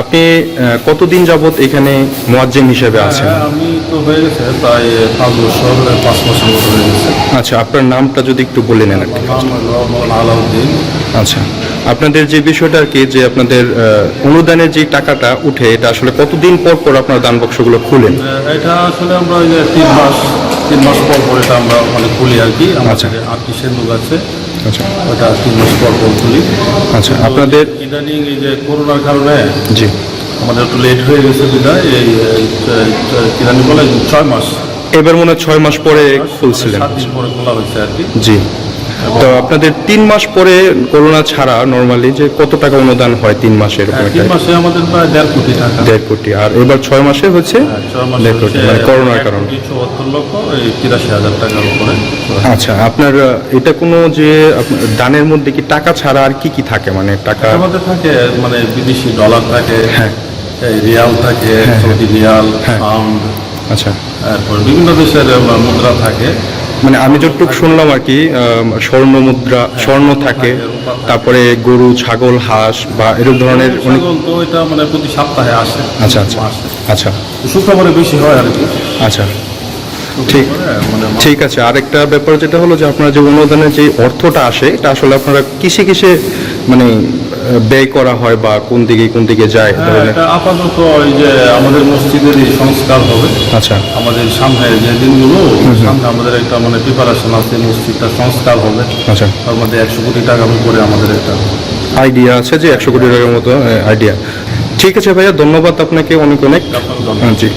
আপনি কতদিন যাবৎ এখানে মোয়াজ্জেম হিসেবে আছেন? হ্যাঁ, আমি তো হয়ে গেছে প্রায় পাঁচ বছর পাঁচ মাসের মতো হয়ে গেছে। আচ্ছা আপনার নামটা যদি একটু বলে নেন আর কি। আলাউদ্দিন। আচ্ছা আপনাদের যে বিষয়টা আর কি যে আপনাদের অনুদানের যে টাকাটা উঠে এটা আসলে কতদিন পর পর আপনার দান বাক্সগুলো খুলেন? এটা আসলে আমরা ওই যে তিন মাস তিন মাস পর পর এটা আমরা মানে খুলি আর কি। আচ্ছা। আমাদের আটটি সেন্দুক আছে। আচ্ছা। ওটা তিন মাস পর পর খুলি আচ্ছা আপনাদের ইদানিং এই যে করোনার কারণে জি। আমাদের একটু লেট হয়ে গেছে বিদায় এই ইদানিং বলে ছয় মাস। এবার মনে হয় ছয় মাস পরে খুলছিলেন। সাত দিন পরে খোলা হয়েছে আর কি। জি। তো আপনাদের তিন মাস পরে করোনা ছাড়া নর্মালি যে কত টাকা অনুদান হয় তিন মাসের হ্যাঁ, তিন মাসে আমাদের প্রায় দেড় কোটি টাকা। দেড় কোটি। আর এবার ছয় মাসে হচ্ছে হ্যাঁ, দেড় কোটি মানে করোনার কারণে। লক্ষ তিরাশি হাজার টাকার উপরে। আচ্ছা আপনার এটা কোনো যে দানের মধ্যে কি টাকা ছাড়া আর কি কি থাকে? মানে টাকা মধ্যে থাকে মানে বিদেশি ডলার থাকে হ্যাঁ। রিয়াল থাকে সৌদি রিয়াল হ্যাঁ। পাউন্ড। আচ্ছা। তারপর বিভিন্ন দেশের মুদ্রা থাকে। মানে আমি যতটুকু শুনলাম আর কি স্বর্ণ মুদ্রা স্বর্ণ থাকে তারপরে গরু ছাগল হাঁস বা এরকম ধরনের অনেক তো এটা মানে প্রতি সপ্তাহে আসে। আচ্ছা আচ্ছা আচ্ছা। শুক্রবারে বেশি হয় আর কি। আচ্ছা ঠিক মানে ঠিক আছে। আরেকটা ব্যাপার যেটা হলো যে আপনার যে অনুদানের যে অর্থটা আসে এটা আসলে আপনারা কিসে কিসে মানে ব্যয় করা হয় বা কোন দিকে কোন দিকে যায় হ্যাঁ, আপাতত ওই যে আমাদের মসজিদেরই সংস্কার হবে। আচ্ছা। আমাদের সামনে যে দিনগুলো সামনে আমাদের একটা মানে প্রিপারেশন আছে মসজিদটা সংস্কার হবে। আচ্ছা। তার মধ্যে একশো কোটি টাকার করে আমাদের একটা আইডিয়া আছে যে একশো কোটি টাকার মতো আইডিয়া। ঠিক আছে ভাইয়া ধন্যবাদ আপনাকে অনেক অনেক। হ্যাঁ, জি